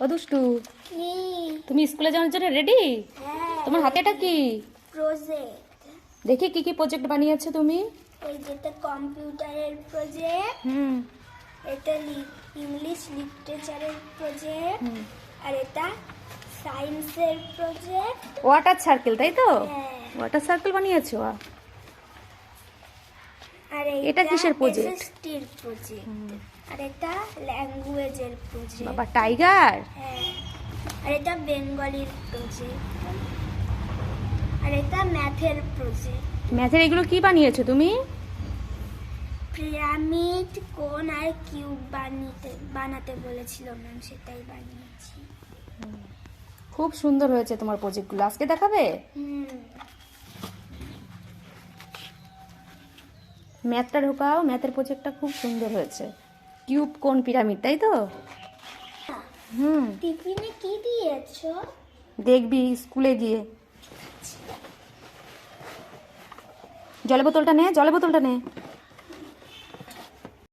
ও দুষ্টু তুমি স্কুলে যাওয়ার জন্য রেডি হ্যাঁ। তোমার হাতে এটা কি? প্রজেক্ট দেখি কি কি প্রজেক্ট বানিয়েছো তুমি? এই যেটা কম্পিউটারের প্রজেক্ট হুম। এটা ইংলিশ লিটারেচারের প্রজেক্ট আর এটা সায়েন্সের প্রজেক্ট ওয়াটার সার্কেল তাই তো? হ্যাঁ। ওয়াটার সার্কেল বানিয়েছো। আর এটা কিসের project? এসএসটির প্রজেক্ট আর এটা ল্যাঙ্গুয়েজের প্রজেক্ট বাবা টাইগার হ্যাঁ। আর এটা বেঙ্গলির প্রজেক্ট আর এটা ম্যাথের প্রজেক্ট ম্যাথের এগুলো কি বানিয়েছো তুমি? পিরামিড কোন আর কিউব বানিয়ে বানাতে বলেছিল ম্যাম সেটাই বানিয়েছি। খুব সুন্দর হয়েছে তোমার প্রজেক্টগুলো আজকে দেখাবে? হুম। ম্যাথটা ঢোকাও ম্যাথের প্রজেক্টটা খুব সুন্দর হয়েছে। কিউব কোন পিরামিড তাই তো? হুম। টিফিনে কি দিয়েছ? দেখবি স্কুলে গিয়ে। জলের বোতলটা নে জলের বোতলটা নে।